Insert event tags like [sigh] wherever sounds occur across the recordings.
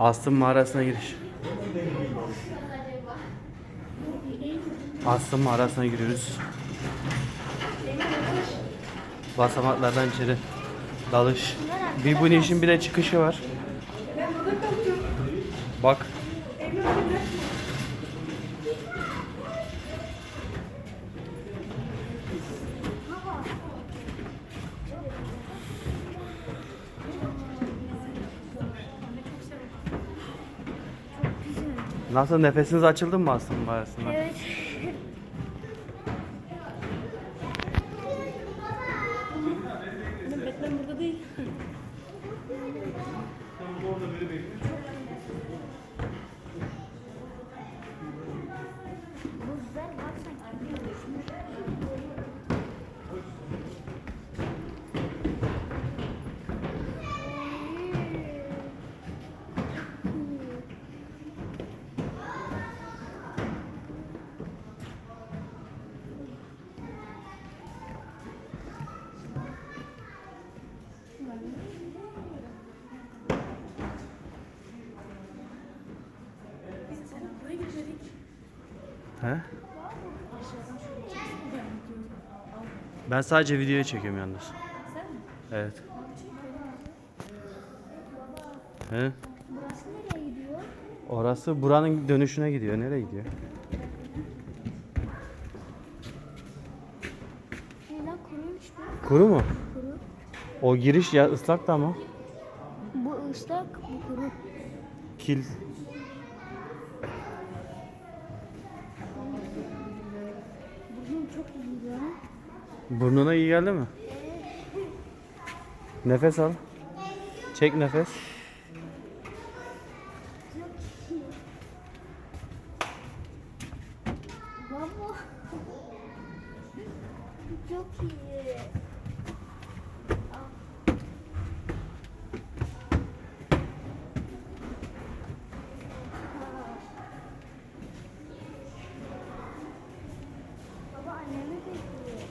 Aslı mağarasına giriş. Aslı mağarasına giriyoruz. Basamaklardan içeri dalış. Bir bu işin bir de çıkışı var. Bak. Nasıl nefesiniz açıldı mı Aslı mağarasında? Evet. Ben sadece videoya çekiyorum yalnız. Sen mi? Evet. He? Burası nereye gidiyor? Orası buranın dönüşüne gidiyor. Nereye gidiyor? Kuru mu? Kuru. O giriş ya ıslak da mı? Bu ıslak, bu kuru. Kil. Burnuna iyi geldi mi? Nefes al. Çek nefes. Çok iyi. Baba. Çok iyi. Baba annemi bekliyor.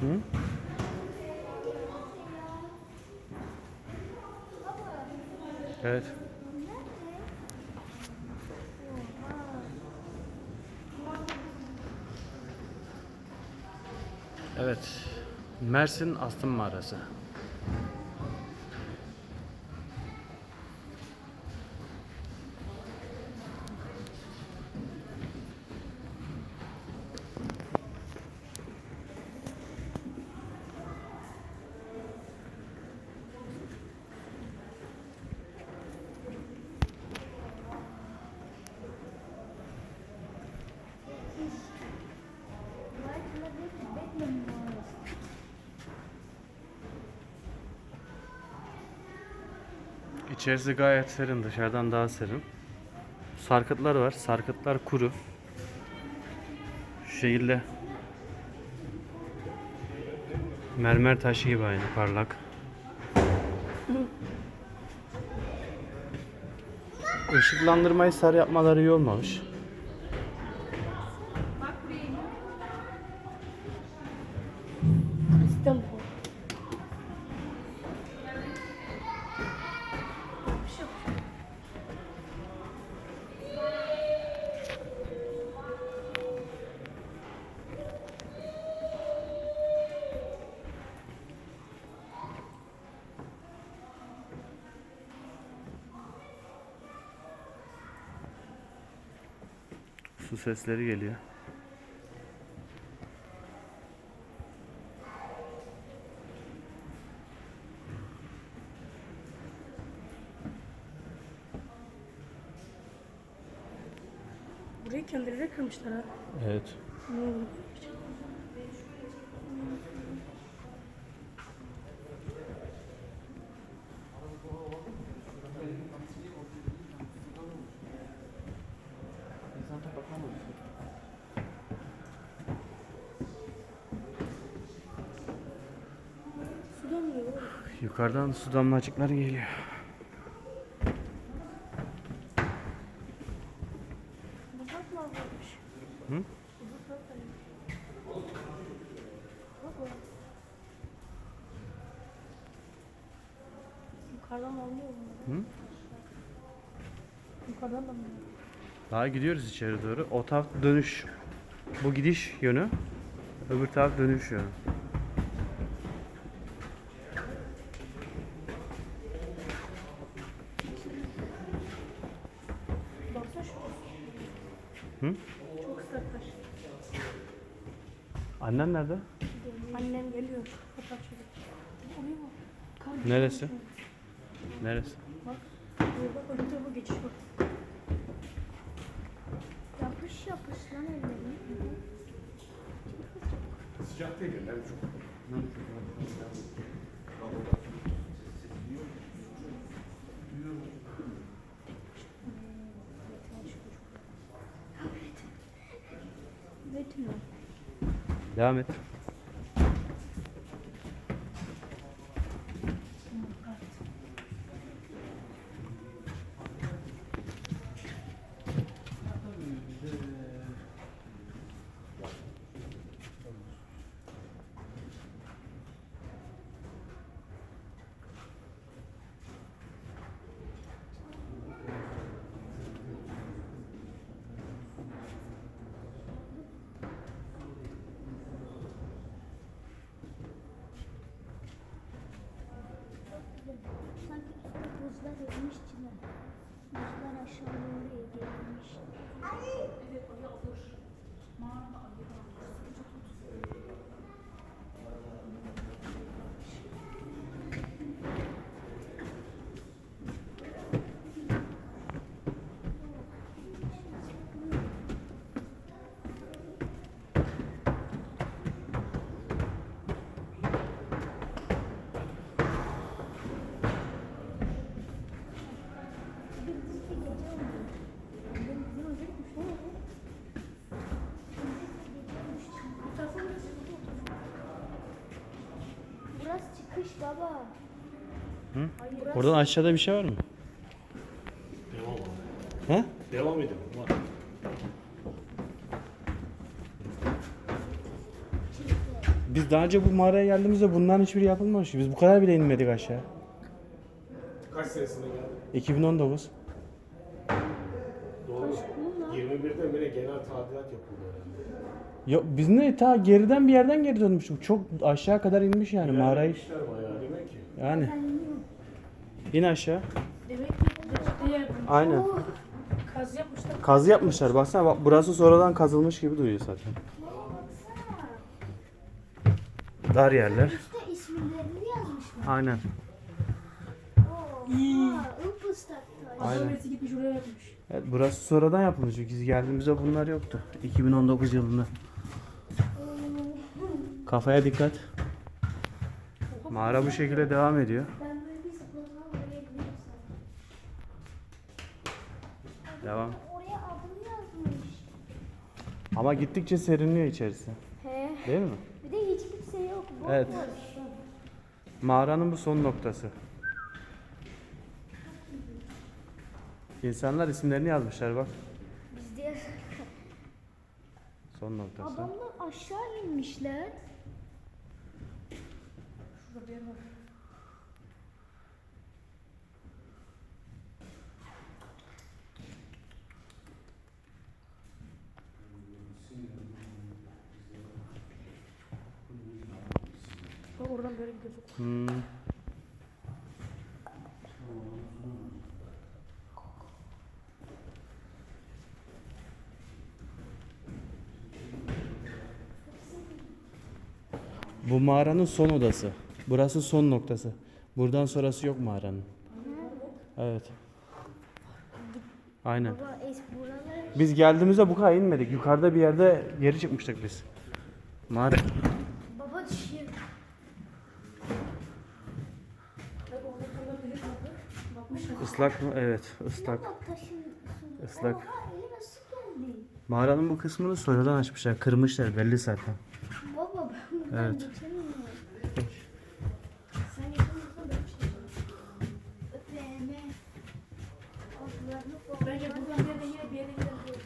Hı? Evet. Evet. Mersin Astım Mağarası. İçerisi gayet serin, dışarıdan daha serin. Sarkıtlar var. Sarkıtlar kuru. Şu şekilde mermer taşı gibi aynı parlak. Işıklandırmayı sarı yapmaları iyi olmamış. Sesleri geliyor. Burayı kendileri kırmışlar ha. Evet. Hmm. Su Yukarıdan su damlacıkları geliyor. Yukarıdan alınıyor bunları. Yukarıdan da? Daha gidiyoruz içeri doğru. O taraf dönüş. Bu gidiş yönü. Öbür taraf dönüş yönü. Nerede? Annem geliyor. Bak. Kar Neresi? Neresi? Bak. Burada öbür tarafa geçiş var. Yapış yapış lan ellerini. Sıcak değil yani çok. Devam et. Aşağı doğru eğilmiş. Burası baba. Hı? Oradan aşağıda bir şey var mı? Devam. He? Devam edin. Var. Biz daha önce bu mağaraya geldiğimizde bunların hiçbiri yapılmamış. Biz bu kadar bile inmedik aşağı. Kaç senesinde geldin? 2019. Doğru. 21'de bile genel tadilat yapıldı herhalde. Yok biz ne ta geriden bir yerden geri dönmüştük. Çok aşağı kadar inmiş yani mağarayı. İşler bayağı demek ki. Yani. İn aşağı. Demek ki bu. Aynen. Kaz yapmışlar. Kazı yapmışlar. Baksana bak burası sonradan kazılmış gibi duruyor zaten. Dar yerler. Üstte isimlerini yazmışlar. Aynen. Gitmiş oraya yapmış. Evet, burası sonradan yapılmış. Biz geldiğimizde bunlar yoktu. 2019 yılında. Kafaya dikkat. Mağara bu şekilde devam ediyor. Devam. Ama gittikçe serinliyor içerisi. He. Değil mi? Bir de hiç kimse yok. Bomboş. Evet. Mağaranın bu son noktası. İnsanlar isimlerini yazmışlar bak. Bizde Son noktası. adamlar aşağı inmişler. Bir yer var. Oradan böyle gidiyoruz. Hmm. Bu mağaranın son odası. Burası son noktası. Buradan sonrası yok mağaranın. Evet. Aynen. Biz geldiğimizde bu kadar inmedik. Yukarıda bir yerde geri çıkmıştık biz. Mağara. baba. Islak mı? Evet, ıslak. Islak. Mağaranın bu kısmını sonradan açmışlar. Kırmışlar belli zaten. Baba ben buradan Evet. geçemiyorum. Sen geçemiyorsan ben geçeceğim. Öpeme. Altlarını falan. Bence buradan bir yere yine bir yere gidelim.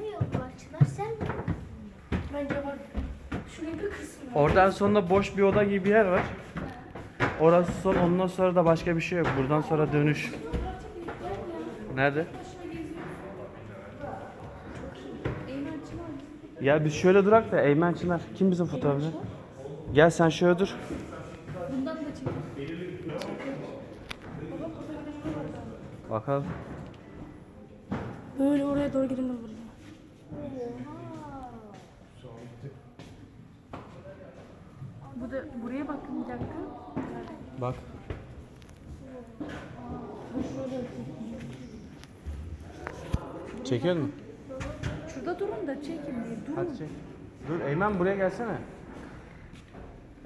Ne yol var Çınar sen? Bence bir. Oradan sonra boş bir oda gibi bir yer var. Orası son ondan sonra da başka bir şey yok. Buradan sonra dönüş. Nerede? Ya biz şöyle durak da Eymen Çınar. Kim bizim fotoğrafçı? Gel sen şöyle dur. Bundan da çek. Bakalım. Böyle oraya doğru gidelim buraya. Bu da buraya bakın bir dakika. Bak. Çekiyor mu? Şurada durun da çekin diye. Durun. Hadi çek. Dur Eymen buraya gelsene.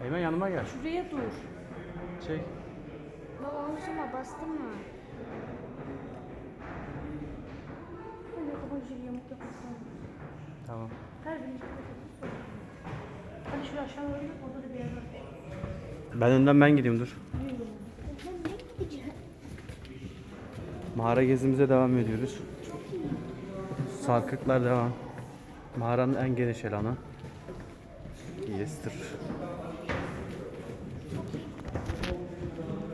Eymen yanıma gel. Şuraya dur. Çek. Baba omzuma bastın mı? Tamam. Her birini Hadi şuraya aşağı doğru git. Orada da bir yer var. Ben önden ben gideyim dur. Ben ne gideceğim? Mağara gezimize devam ediyoruz. Sarkıklar devam. Mağaranın en geniş alanı. Yestir.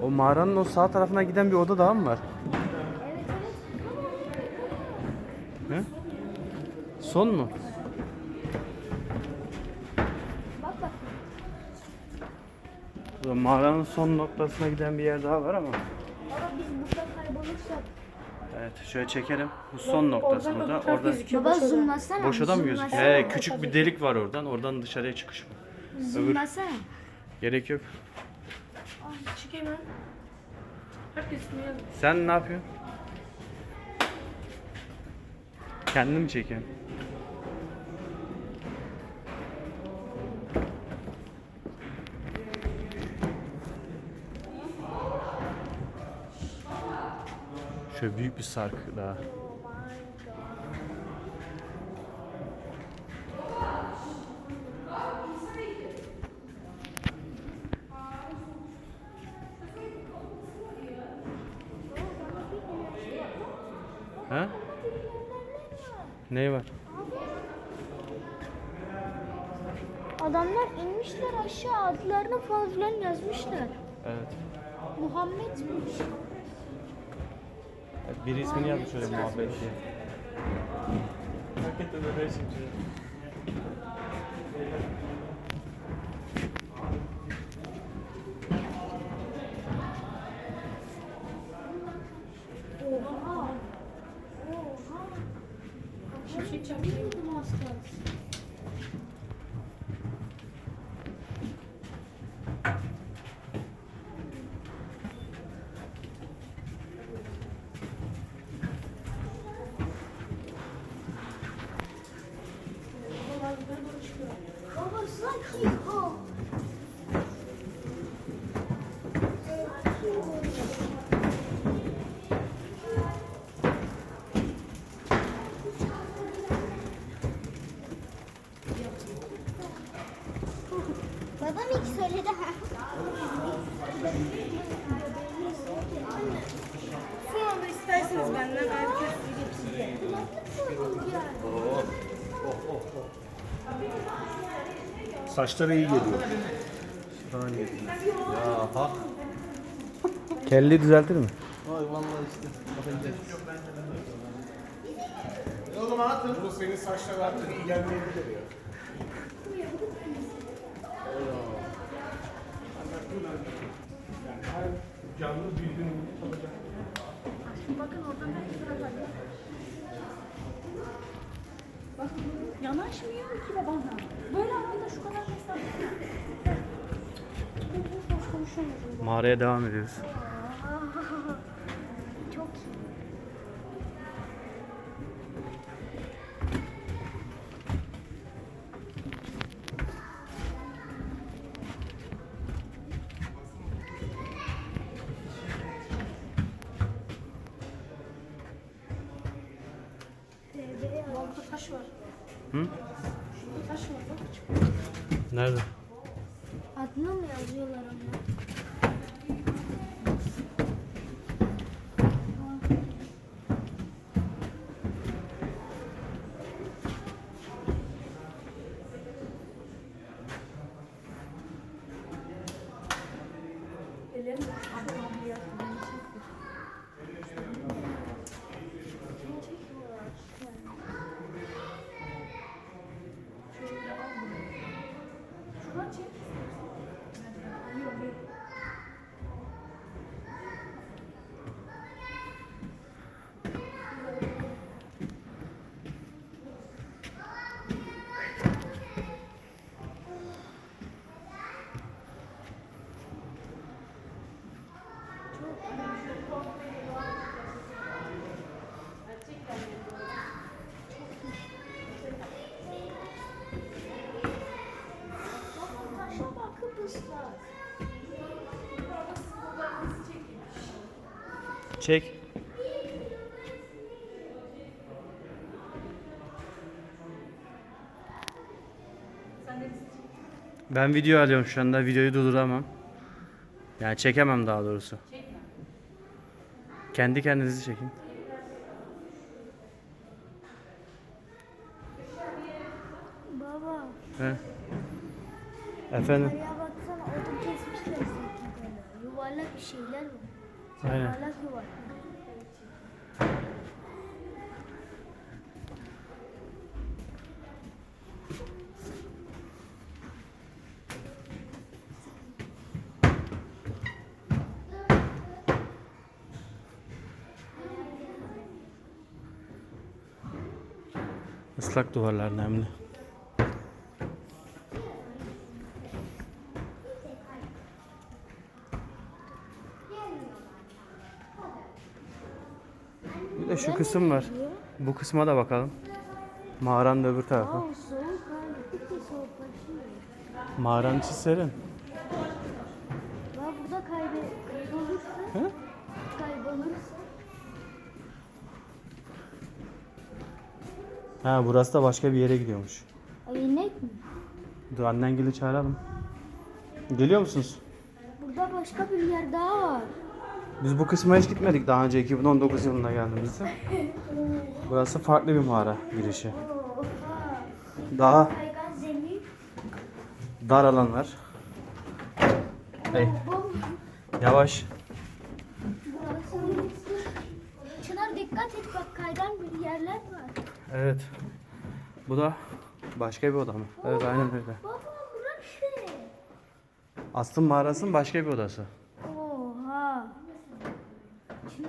O mağaranın o sağ tarafına giden bir oda daha mı var? He? Son mu? Bak bak. O Mağaranın son noktasına giden bir yer daha var ama. Baba biz burada kaybolursak. Evet şöyle çekelim. Bu son noktası burada. Orada gözüküyor. Baba zoomlasana. boş oda mı gözüküyor? He, küçük bir delik var oradan. Oradan dışarıya çıkış var. Zoomlasana. Gerek yok. Ay, Çık hemen. Herkes? Sen ne yapıyorsun? Kendini mi çekiyorsun? Şöyle büyük bir sarkı daha. Ha? Ne var? Adamlar inmişler aşağı adlarını falan yazmışlar. Evet. Muhammed'miş. Bir ismini yazmış şöyle muhabbet diye. Hakikaten öyle şimdi. Oha. Oha. Şey çekeyim. Baba sanki o. Babam ilk söyledi ha. Son anda isterseniz benden herkes Saçlara iyi geliyor. Ya bak. Kelli düzeltir mi? Bu senin saçlara artık iyi gelmeyebilir ya. Canlı birbirini tanıyacak. Bakın oradan herkes var. Bak yanaşmıyor ki babam. Böyle arada şu kadar mesafe. Mağaraya devam ediyoruz. Çok iyi. Orada taş var. Hı? Şurada taş var bak. Nerede? Adını mı yazıyorlar ona? Çek. Ben video alıyorum şu anda. Videoyu durduramam. Yani çekemem daha doğrusu. Kendi kendinizi çekin. Baba. He. Efendim. Baksana. Yuvarlak bir şeyler var. Aynen. Yuvarlak yuvarlak. Islak duvarlar nemli. Bir de şu kısım var. Bu kısma da bakalım. Mağaranın öbür tarafı. Mağaranın serin. Bak burada kaybe kaybolursa. He? Kaybolursa. Ha burası da başka bir yere gidiyormuş. Ay inek mi? Dur annengili çağıralım. Geliyor musunuz? Burada başka bir yer daha var. Biz bu kısma hiç gitmedik daha önce 2019 yılında geldiğimizde. [laughs] Burası farklı bir mağara girişi. Daha dar alanlar. Hey, yavaş. Çınar dikkat et bak kaygan bir yerler var. Evet. Bu da başka bir oda mı? Evet aynen öyle. Baba burası. Aslın mağarasının başka bir odası. Oha. Mı?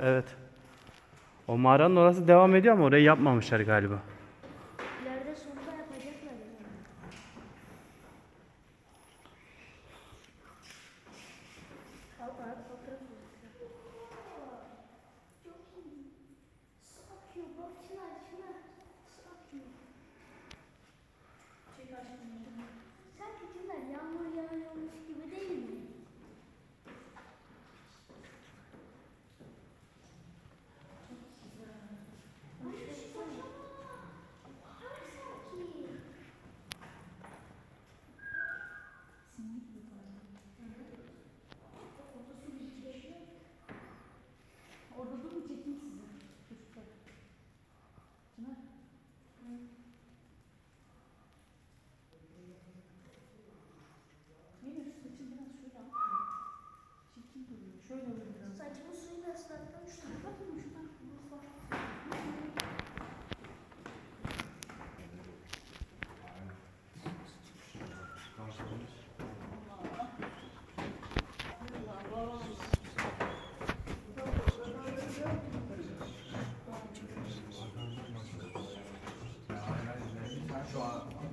Evet. O mağaranın orası devam ediyor ama orayı yapmamışlar galiba. İleride sonunda yapacaklar. yani. Al bak fotoğraf Su akıyor bak Çınar Çınar. Su akıyor. Sanki Çınar yağmur yağıyormuş gibi değil mi? Saçımı suyla ıslattım şuna. Bakın şuna.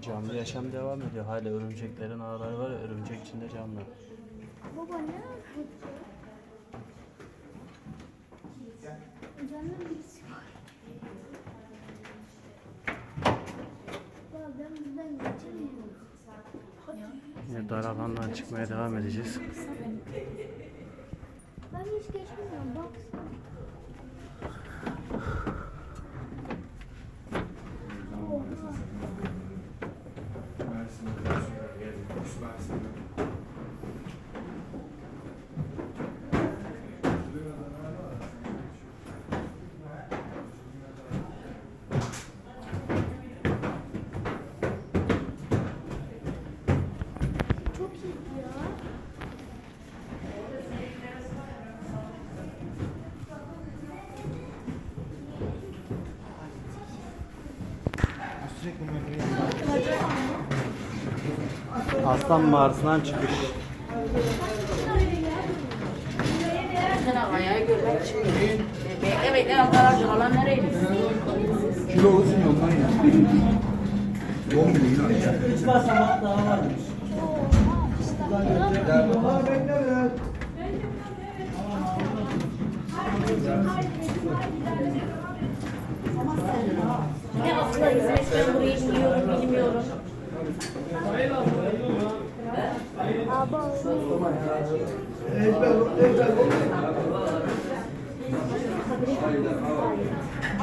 Canlı yaşam devam ediyor. Hala örümceklerin ağları var ya örümcek içinde canlı. Baba ne ben buradan geçemiyorum. Yine dar alandan çıkmaya devam edeceğiz. Ben hiç geçmiyorum bak. Çok iyi ya. Aslan mağarasından çıkış. İçin. Bekle bekle arkadaşlar alan nereydi? Kilo olsun yoldan ya. Olmuyor inan. Üç basamak daha varmış. Ne akla hizmet ben burayı biliyorum bilmiyorum.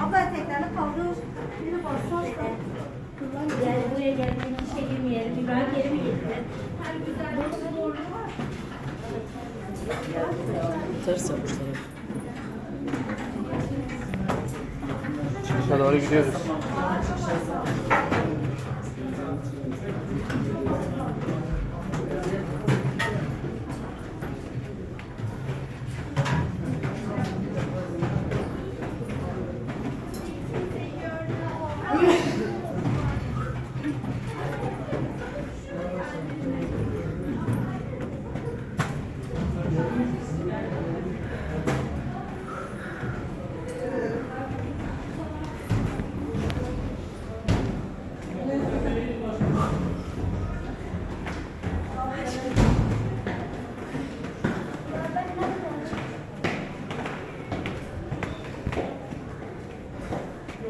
Abla teklerini kaldır. Birini bassan da. Yani buraya geldiğim işe girmeyelim. İbrahim geri mi gitti? Ters yapmışlar. Çıkışa doğru gidiyoruz.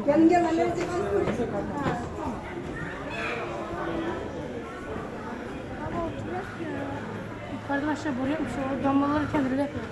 Gelin gel annenizi Yukarıdan aşağı vuruyormuş. O damlaları kendileri yapıyor.